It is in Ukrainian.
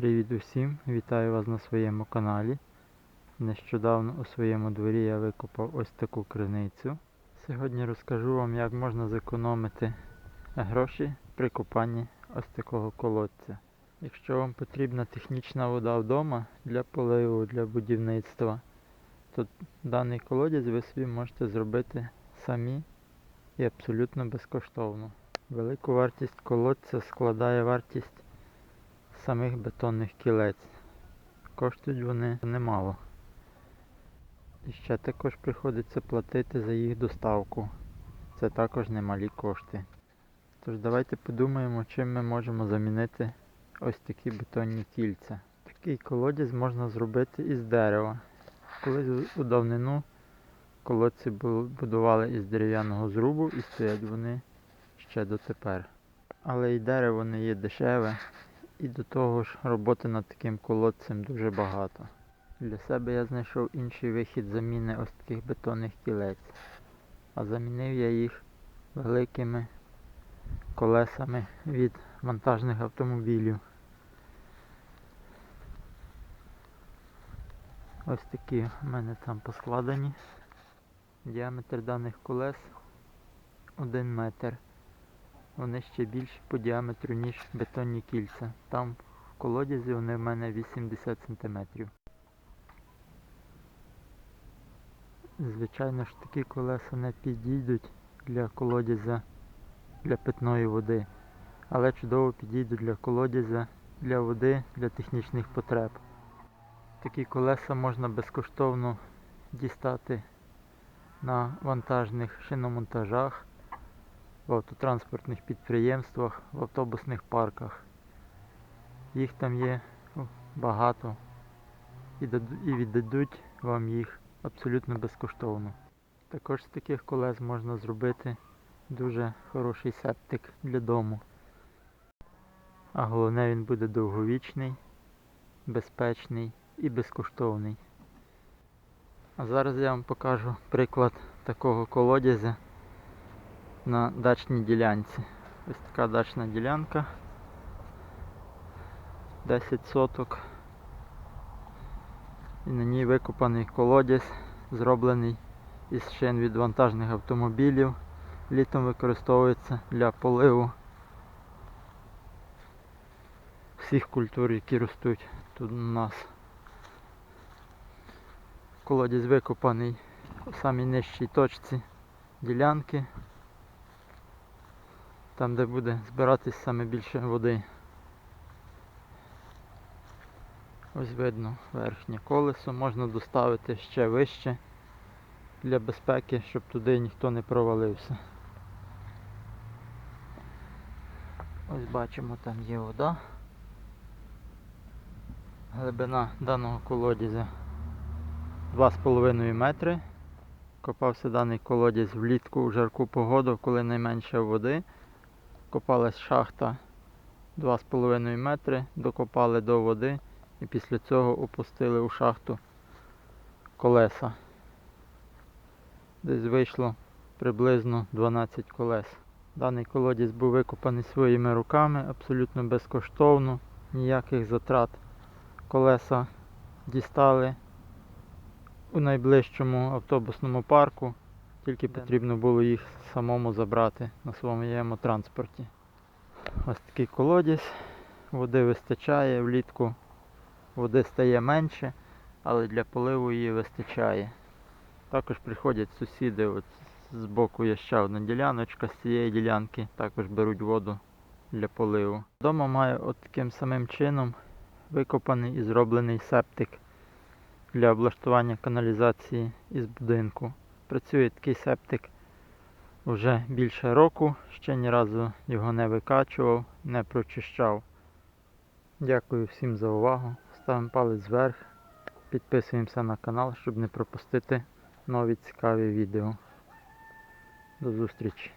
Привіт усім! Вітаю вас на своєму каналі. Нещодавно у своєму дворі я викопав ось таку криницю. Сьогодні розкажу вам, як можна зекономити гроші при копанні ось такого колодця. Якщо вам потрібна технічна вода вдома для поливу, для будівництва, то даний колодязь ви собі можете зробити самі і абсолютно безкоштовно. Велику вартість колодця складає вартість самих бетонних кілець. Коштують вони немало. І ще також приходиться платити за їх доставку. Це також немалі кошти. Тож давайте подумаємо, чим ми можемо замінити ось такі бетонні кільця. Такий колодязь можна зробити із дерева. Колись у давнину колодці будували із дерев'яного зрубу і стоять вони ще дотепер. Але і дерево не є дешеве, і до того ж роботи над таким колодцем дуже багато. Для себе я знайшов інший вихід заміни ось таких бетонних кілець. А замінив я їх великими колесами від вантажних автомобілів. Ось такі в мене там поскладені. Діаметр даних колес 1 метр. Вони ще більші по діаметру, ніж бетонні кільця. Там в колодязі вони в мене 80 см. Звичайно ж такі колеса не підійдуть для колодязя для питної води, але чудово підійдуть для колодязя для води для технічних потреб. Такі колеса можна безкоштовно дістати на вантажних шиномонтажах в автотранспортних підприємствах, в автобусних парках. Їх там є багато і віддадуть вам їх абсолютно безкоштовно. Також з таких колес можна зробити дуже хороший септик для дому. А головне він буде довговічний, безпечний і безкоштовний. А зараз я вам покажу приклад такого колодязя на дачній ділянці. Ось така дачна ділянка. 10 соток. І на ній викопаний колодязь, зроблений із шин від вантажних автомобілів. Літом використовується для поливу всіх культур, які ростуть тут у нас. Колодязь викопаний у самій нижчій точці ділянки там де буде збиратись саме більше води. Ось видно верхнє колесо, можна доставити ще вище для безпеки, щоб туди ніхто не провалився. Ось бачимо, там є вода. Глибина даного колодязя 2,5 метри. Копався даний колодязь влітку в жарку погоду, коли найменше води. Копалась шахта 2,5 метри, докопали до води і після цього опустили у шахту колеса. Десь вийшло приблизно 12 колес. Даний колодязь був викопаний своїми руками, абсолютно безкоштовно, ніяких затрат. Колеса дістали у найближчому автобусному парку. Тільки Де? потрібно було їх самому забрати на своєму транспорті. Ось такий колодязь. Води вистачає, влітку води стає менше, але для поливу її вистачає. Також приходять сусіди, от з боку є ще одна діляночка, з цієї ділянки також беруть воду для поливу. Дома маю от таким самим чином викопаний і зроблений септик для облаштування каналізації із будинку. Працює такий септик вже більше року, ще ні разу його не викачував, не прочищав. Дякую всім за увагу. Ставимо палець вверх, підписуємося на канал, щоб не пропустити нові цікаві відео. До зустрічі!